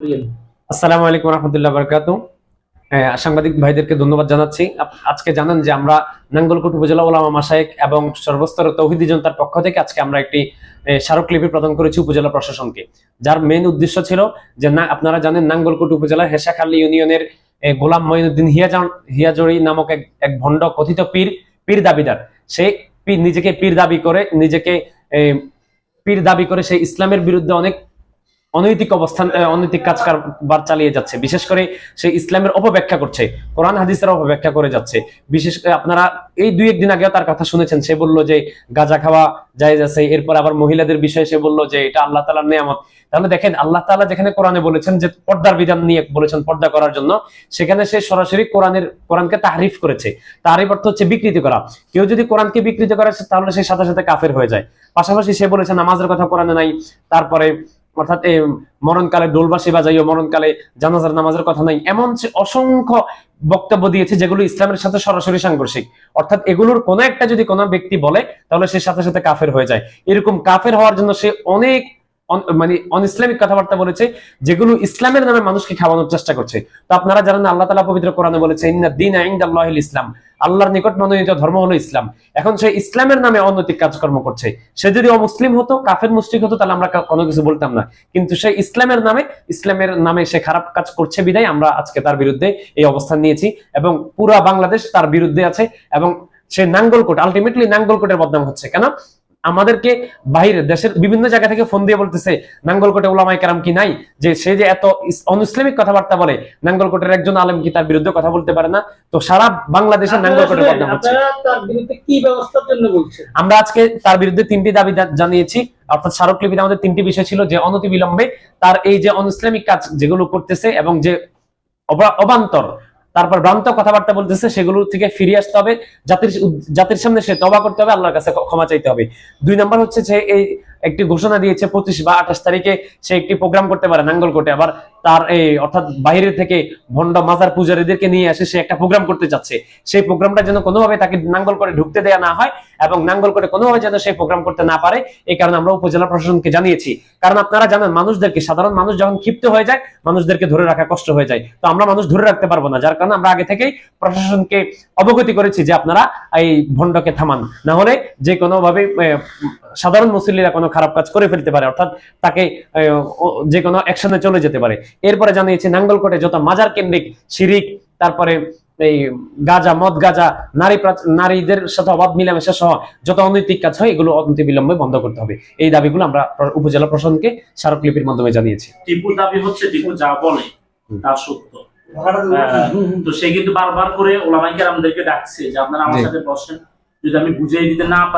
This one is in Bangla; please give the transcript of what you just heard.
আসসালামু আলাইকুম রহমতুল্লাহ বরকাত সাংবাদিক ভাইদেরকে ধন্যবাদ জানাচ্ছি। আজকে জানেন যে আমরা নাঙ্গলকোট উপজেলা ওলামা মাসায়েক এবং সর্বস্তর তৌহিদি জনতার পক্ষ থেকে আজকে আমরা একটি স্মারকলিপি প্রদান করেছি উপজেলা প্রশাসনকে। যার মেইন উদ্দেশ্য ছিল যে না আপনারা জানেন নাঙ্গলকোট উপজেলার হেসাখালী ইউনিয়নের গোলাম মঈনুদ্দিন হিয়াজান হিয়াজড়ি নামক এক এক ভণ্ড কথিত পীর পীর দাবিদার। সে পীর নিজেকে পীর দাবি করে, নিজেকে পীর দাবি করে সে ইসলামের বিরুদ্ধে অনেক অনৈতিক অবস্থান অনৈতিক কাজ কারবার চালিয়ে যাচ্ছে। বিশেষ করে সে ইসলামের অপব্যাখ্যা করছে, কোরআন, হাদিসের অপব্যাখ্যা করে যাচ্ছে। বিশেষ করে আপনারা এই দুই একদিন আগেও তার কথা শুনেছেন, সে বলল যে গাঁজা খাওয়া জায়েজ আছে, এরপর আবার মহিলাদের বিষয়ে সে বলল যে এটা আল্লাহ তালার নিয়ামত। তাহলে দেখেন, আল্লাহ তাআলা যেখানে কোরআনে বলেছেন যে পর্দার বিধান নিয়ে বলেছেন পর্দা করার জন্য, সেখানে সে সরাসরি কোরআনের, কোরআনকে তাহরিফ করেছে। তাহরিফ অর্থ হচ্ছে বিকৃতি করা। কেউ যদি কোরআনকে বিকৃতি করে তাহলে সে সাথে সাথে কাফের হয়ে যায়। পাশাপাশি সে বলেছে, নামাজের কথা কোরআনে নাই, তারপরে অর্থাৎ মরণকালে ডোলবাসী বাজাইও, মরণকালে জানাজার নামাজের কথা নাই। এমন অসংখ্য বক্তব্য দিয়েছে যেগুলো ইসলামের সাথে সরাসরি সাংঘর্ষিক। অর্থাৎ এগুলোর কোনো একটা যদি কোনো ব্যক্তি বলে, তাহলে সে সাথে সাথে কাফের হয়ে যায়। এরকম কাফের হওয়ার জন্য সে অনেক অন- মানে অন ইসলামিক কথাবার্তা বলেছে, যেগুলো ইসলামের নামে মানুষকে খাওয়ানোর চেষ্টা করছে। তো আপনারা জানেন আল্লাহ তালা পবিত্র কোরআনে বলেছে, ইন্না দিন আইন্দাল্লাহিল ইসলাম। আল্লাহর নিকট মনোনীত ধর্ম হলো ইসলাম। এখন সে ইসলামের নামে অনৈতিক কাজকর্ম করছে। সে যদি অমুসলিম হতো, কাফের মুসলিম হতো, তাহলে আমরা কোনো কিছু বলতাম না। কিন্তু সে ইসলামের নামে ইসলামের নামে সে খারাপ কাজ করছে বিদায় আমরা আজকে তার বিরুদ্ধে এই অবস্থান নিয়েছি এবং পুরা বাংলাদেশ তার বিরুদ্ধে আছে এবং সে নাঙ্গলকোট আলটিমেটলি নাঙ্গলকোটের বদনাম হচ্ছে। কেন? আমাদেরকে বাইরে দেশের বিভিন্ন জায়গা থেকে ফোন দিয়ে বলতেছে নাঙ্গলকোটে ওলামাই কারাম কি নাই? যে সে যে এত অনইসলামিক কথাবার্তা বলে নাঙ্গলকোটের একজন আলেম কি তার বিরুদ্ধে কথা বলতে পারে না? তো সারা বাংলাদেশের নাঙ্গলকোটের বদনাম হচ্ছে। বলছেন? আমরা আজকে তার বিরুদ্ধে তিনটি দাবি জানিয়েছি। অর্থাৎ স্মারকলিপিতে আমাদের তিনটি বিষয় ছিল যে অনতি বিলম্বে তার এই যে অনইসলামিক কাজ যেগুলো করতেছে এবং যে অবা- অবান্তর তারপর ভ্রান্ত কথাবার্তা বলতেছে সেগুলো থেকে ফিরে আসতে হবে। জাতির জাতির সামনে সে তবা করতে হবে, আল্লাহর কাছে ক্ষমা চাইতে হবে। দুই নাম্বার হচ্ছে যে, এই একটি ঘোষণা দিয়েছে পঁচিশ বা আঠাশ তারিখে সে একটি প্রোগ্রাম করতে পারে নাঙ্গলকোটে। আবার তার এই অর্থাৎ বাইরে থেকে ভণ্ড মাজার পূজারীদেরকে নিয়ে আসে সে একটা প্রোগ্রাম করতে চাচ্ছে সেই প্রোগ্রামটা যেন কোনোভাবে তাকে নাঙ্গল করে ঢুকতে দেয়া না হয় এবং নাঙ্গল করে কোনোভাবে যেন সেই প্রোগ্রাম করতে না পারে এই কারণে আমরা উপজেলা প্রশাসনকে জানিয়েছি। কারণ আপনারা জানেন মানুষদেরকে সাধারণ মানুষ যখন ক্ষিপ্ত হয়ে যায় মানুষদেরকে ধরে রাখা কষ্ট হয়ে যায়। তো আমরা মানুষ ধরে রাখতে পারব না। যার কারণে আমরা আগে থেকেই প্রশাসনকে অবগতি করেছি যে আপনারা এই ভণ্ডকে থামান। না হলে যে কোনো ভাবে আহ, সাধারণ মুসল্লিরা কোনো খারাপ কাজ করে ফেলতে পারে অর্থাৎ তাকে যে কোনো অ্যাকশনে চলে যেতে পারে। এরপরে জানিয়েছি নাঙ্গলকোটে যত মাজার কেন্দ্রিক শিরিক তারপরে এই গাজা মদ গাজা নারী নারীদের সাথে অবাধ মিলামেশা সহ যত অনৈতিক কাজ হয় এগুলো অনতি বিলম্বে বন্ধ করতে হবে। এই দাবিগুলো আমরা উপজেলা প্রশাসনকে স্মারকলিপির মাধ্যমে জানিয়েছি। টিপুর দাবি হচ্ছে টিপু যা বলে তা সত্য। হ্যাঁ, তো সে কিন্তু বারবার করে ওলামাইকে আমাদেরকে ডাকছে যে আপনারা আমার। সাথে বসেন। যদি আমি বুঝিয়ে দিতে না পারি